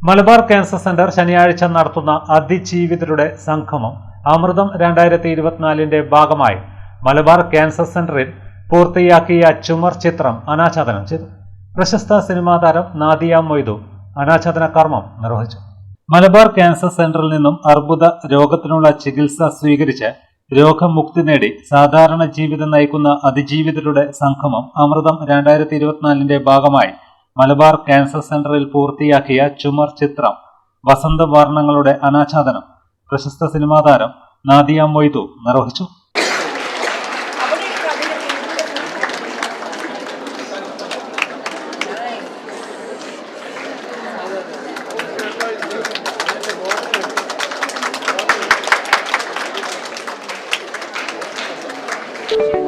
Malabar cancer centre ശനിയാഴ്ച നടത്തുന്ന അതിജീവിതരുടെ സംഗമം അമൃതം രണ്ടായിരത്തി ഇരുപത്തിനാലിന്റെ ഭാഗമായി മലബാർ ക്യാൻസർ സെന്ററിൽ പൂർത്തിയാക്കിയ ചുമർ ചിത്രം അനാച്ഛാദനം ചെയ്തു. പ്രശസ്ത സിനിമാ താരം നാദിയ മൊയ്തു അനാച്ഛാദന കർമ്മം നിർവഹിച്ചു. മലബാർ ക്യാൻസർ സെന്ററിൽ നിന്നും അർബുദ രോഗത്തിനുള്ള ചികിത്സ സ്വീകരിച്ച് രോഗമുക്തി നേടി സാധാരണ ജീവിതം നയിക്കുന്ന അതിജീവിതരുടെ സംഗമം അമൃതം രണ്ടായിരത്തി ഇരുപത്തിനാലിന്റെ ഭാഗമായി മലബാർ ക്യാൻസർ സെന്ററിൽ പൂർത്തിയാക്കിയ ചുമർ ചിത്രം വസന്തവർണങ്ങളുടെ അനാച്ഛാദനം പ്രശസ്ത സിനിമാ താരം നാദിയ മൊയ്തു നിർവഹിച്ചു. എല്ലാവരും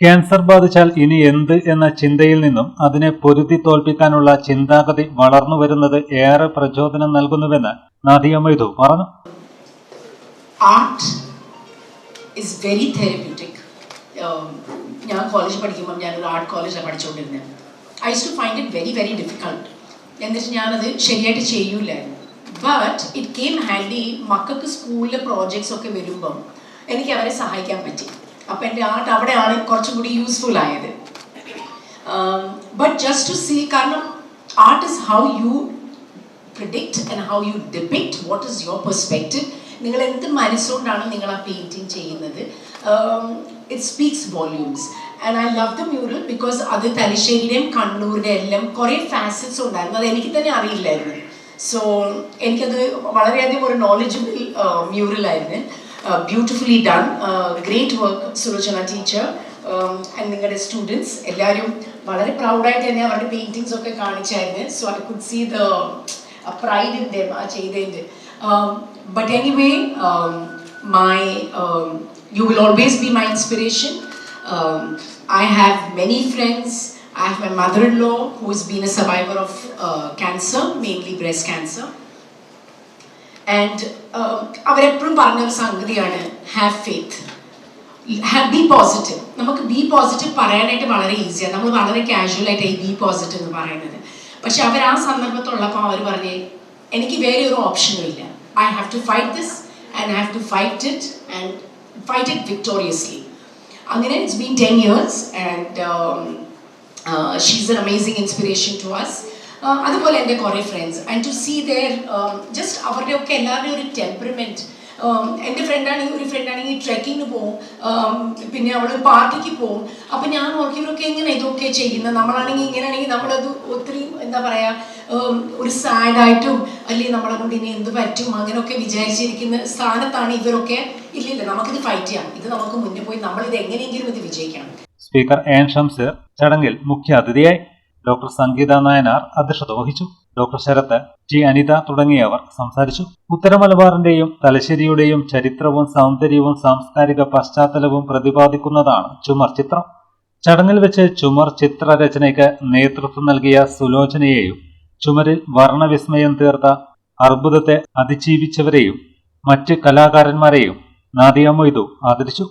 ക്യാൻസർ ബാധിച്ചാൽ ഇനി എന്ത് എന്ന ചിന്തയിൽ നിന്നും അതിനെ പൊരുതി തോൽപ്പിക്കാനുള്ള ചിന്താഗതി വളർന്നു വരുന്നത് ഏറെ പ്രചോദനം നൽകുന്നുവെന്ന് നാദിയ മൈതു പറഞ്ഞു. Um, ഞാൻ കോളേജ് പഠിക്കുമ്പോൾ ഞാനൊരു ആർട്ട് കോളേജിലാണ് പഠിച്ചുകൊണ്ടിരുന്നത് I to find it very very difficult എന്നിട്ട് ഞാനത് ശരിയായിട്ട് ചെയ്യൂലായിരുന്നു ബട്ട് ഇറ്റ് കെയിം ഹാൻഡി മക്കൾക്ക് സ്കൂളിലെ പ്രോജക്ട്സ് ഒക്കെ വരുമ്പം എനിക്ക് അവരെ സഹായിക്കാൻ പറ്റി. അപ്പം എന്റെ ആർട്ട് അവിടെയാണ് കുറച്ചും കൂടി യൂസ്ഫുൾ ആയത്. ബട്ട് ജസ്റ്റ് ടു സീ കാരണം art is how you predict and how you depict what is your perspective നിങ്ങൾ എന്ത് മനസ്സുകൊണ്ടാണ് നിങ്ങൾ ആ പെയിന്റിങ് ചെയ്യുന്നത്? It speaks volumes and I love the mural because അത് തലശ്ശേരിയുടെയും കണ്ണൂരിന്റെ എല്ലാം കുറേ ഫാസറ്റ്സ് ഉണ്ടായിരുന്നു. അത് എനിക്ക് തന്നെ അറിയില്ലായിരുന്നു. സോ എനിക്കത് വളരെയധികം ഒരു knowledgeable മ്യൂറലായിരുന്നു Beautifully done great work Sulochana teacher and നിങ്ങളുടെ സ്റ്റുഡൻസ് എല്ലാവരും വളരെ പ്രൗഡായിട്ട് തന്നെ അവരുടെ പെയിൻറ്റിങ്സ് ഒക്കെ കാണിച്ചായിരുന്നു so I could see the pride in them ആ ചെയ്തതിൻ്റെ but anyway my you will always be my inspiration I have many friends I have my mother-in-law who has been a survivor of uh, cancer, mainly breast cancer. And അവരെപ്പോഴും പറഞ്ഞ ഒരു സംഗതിയാണ് have faith be positive നമുക്ക് be positive പറയാനായിട്ട് വളരെ ഈസിയാണ് നമ്മൾ വളരെ കാഷ്വൽ ആയിട്ട് ഈ ബി പോസിറ്റീവ് എന്ന് പറയുന്നത്. പക്ഷെ അവർ ആ സന്ദർഭത്തുള്ളപ്പോൾ അവർ പറഞ്ഞേ എനിക്ക് വേറെ ഒരു ഓപ്ഷനും ഇല്ല. I have to fight this and have to fight it and fight it victoriously അങ്ങനെ it's been ten years and she's an amazing inspiration to us അതുപോലെ എന്റെ കുറേ friends and to see their just അവരുടെ ഒക്കെ എല്ലാവരുടെയും ഒരു temperament എന്റെ ഫ്രണ്ടാണെങ്കിൽ ഒരു ഫ്രണ്ടാണെങ്കിൽ ട്രെക്കിങ്ങിന് പോവും um, പിന്നെ അവൾ പാർട്ടിക്ക് പോവും. അപ്പം ഞാൻ ഓർക്കിവരൊക്കെ എങ്ങനെ ഇതൊക്കെ ചെയ്യുന്നത്? നമ്മളാണെങ്കിൽ ഇങ്ങനെയാണെങ്കിൽ നമ്മളത് ഒത്തിരി എന്താ പറയുക ഒരു സാഡായിട്ടും അല്ലെങ്കിൽ നമ്മളെ കൊണ്ട് ഇനി എന്ത് പറ്റും? അങ്ങനെയൊക്കെ വിചാരിച്ചിരിക്കുന്ന സ്ഥാനത്താണ് ഇവരൊക്കെ ഇല്ലില്ല നമുക്കിത് ഫൈറ്റ് ചെയ്യാം. ഇത് നമുക്ക് മുന്നേ പോയി നമ്മളിത് എങ്ങനെയെങ്കിലും ഇത് വിജയിക്കണം. സ്പീക്കർ എൻ ഷംസ് ചടങ്ങിൽ മുഖ്യ അതിഥിയായി ഡോക്ടർ സംഗീത നായനാർ അധ്യക്ഷത വഹിച്ചു. ഡോക്ടർ ശരത്ത് ടി അനിത തുടങ്ങിയവർ സംസാരിച്ചു. ഉത്തര മലബാറിന്റെയും തലശ്ശേരിയുടെയും ചരിത്രവും സൗന്ദര്യവും സാംസ്കാരിക പശ്ചാത്തലവും പ്രതിപാദിക്കുന്നതാണ് ചുമർ ചിത്രം. ചടങ്ങിൽ വെച്ച് ചുമർ ചിത്രരചനയ്ക്ക് നേതൃത്വം നൽകിയ സുലോചനയെയും ചുമരിൽ വർണവിസ്മയം തീർത്ത അർബുദത്തെ അതിജീവിച്ചവരെയും മറ്റ് കലാകാരന്മാരെയും നാദിയ മൊയ്തു ആദരിച്ചു.